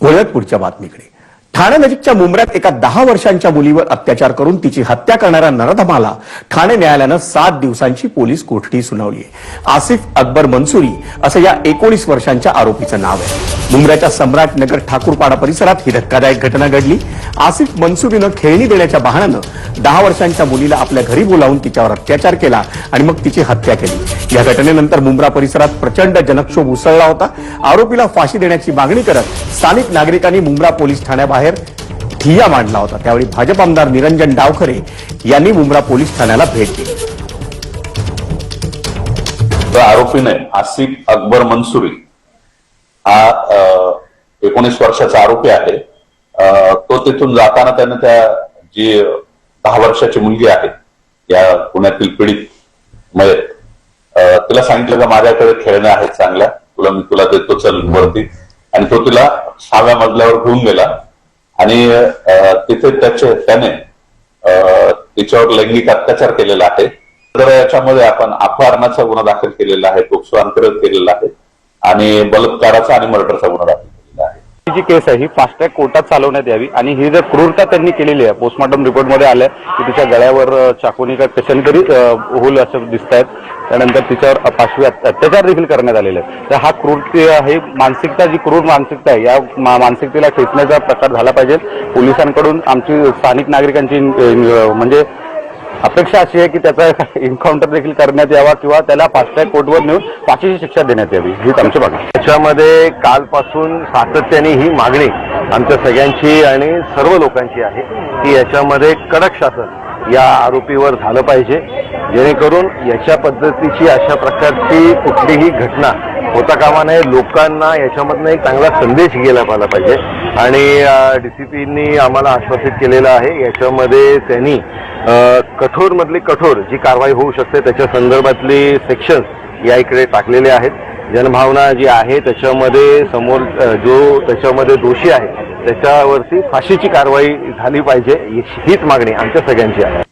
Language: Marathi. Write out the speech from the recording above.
वळत पुढच्या बातमीकडे. ठाणे नजीकच्या मुंबऱ्यात एका दहा वर्षांच्या मुलीवर अत्याचार करून तिची हत्या करणाऱ्या नरधमाला ठाणे न्यायालयानं सात दिवसांची पोलीस कोठडी सुनावली आहे. आसिफ अकबर मनसुरी असं या एकोणीस वर्षांच्या आरोपीचं नाव आहे. मुंबऱ्याच्या सम्राट नगर ठाकूरपाडा परिसरात ही धक्कादायक घटना घडली. आसिफ मनसुरीनं खेळणी देण्याच्या बहाण्यानं दहा वर्षांच्या मुलीला आपल्या घरी बोलावून तिच्यावर अत्याचार केला आणि मग तिची हत्या केली. या घटनेनंतर मुंब्रा परिसरात प्रचंड जनक्षोभ उसळला होता. आरोपीला फाशी देण्याची मागणी करत स्थानिक नागरिकांनी मुंब्रा पोलीस ठाण्याबाहेर ठिय्या मांडला होता. त्यावेळी भाजप आमदार निरंजन डावखरे यांनी मुंब्रा पोलीस ठाण्याला भेट दिली. आरोपीने आसिफ अकबर मनसुरी हा एकोणीस वर्षाचा आरोपी आहे. तो तिथून जाताना त्याने त्या जी दहा वर्षाची मुलगी आहे या पुण्यातील पीडित मयत तिला सांगितलं का माझ्याकडे खेळण्या आहेत चांगल्या तुला मी तुला देतो चल वरती. आणि तो तिला सहाव्या मजल्यावर घेऊन गेला. आणि तिथे त्याचे त्याने तिच्यावर लैंगिक अत्याचार केलेला आहे. तर याच्यामध्ये आपण अपहरणाचा गुन्हा दाखल केलेला आहे पोक्सो अंतर्गत केलेला आहे. आणि बलात्काराचा आणि मर्डरचा गुन्हा दाखल जी केस आहे ही फास्ट ट्रॅक कोर्टात चालवण्यात यावी आणि ही जर क्रूरता त्यांनी केलेली आहे पोस्टमॉर्टम रिपोर्टमध्ये आलंय की तिच्या गळ्यावर अ, चाकूनी का कशाने तरी होल असं दिसत आहेत त्यानंतर तिच्यावर पाशवी अत्याचार देखील करण्यात आलेले आहेत. तर हा क्रूरते हे मानसिकता जी क्रूर मानसिकता आहे या मानसिकतेला खेचण्याचा प्रकार झाला पाहिजे. पोलिसांकडून आमची स्थानिक नागरिकांची म्हणजे अपेक्षा अशी आहे की त्याचा एन्काउंटर देखील करण्यात यावा किंवा त्याला फास्टॅग कोर्टवर नेऊन फाशीची शिक्षा देण्यात यावी हीच आमची मागणी त्याच्यामध्ये कालपासून सातत्याने ही मागणी आमच्या सगळ्यांची आणि सर्व लोकांची आहे की याच्यामध्ये कडक शासन या आरोपीवर झालं पाहिजे जेणेकरून याच्या पद्धतीची अशा प्रकारची कुठलीही घटना होता कामा नये लोकांना याच्यामधनं एक चांगला संदेश गेला पाहिला पाहिजे. आणि डीसीपींनी आम्हाला आश्वासित केलेलं आहे. याच्यामध्ये त्यांनी कठोरमधली कठोर जी कारवाई होऊ शकते त्याच्या संदर्भातली सेक्शन्स या इकडे टाकलेले आहेत. जनभावना जी आहे त्याच्यामध्ये समोर जो त्याच्यामध्ये दोषी आहे त्याच्यावरती फाशीची कारवाई झाली पाहिजे हीच मागणी आमच्या सगळ्यांची आहे.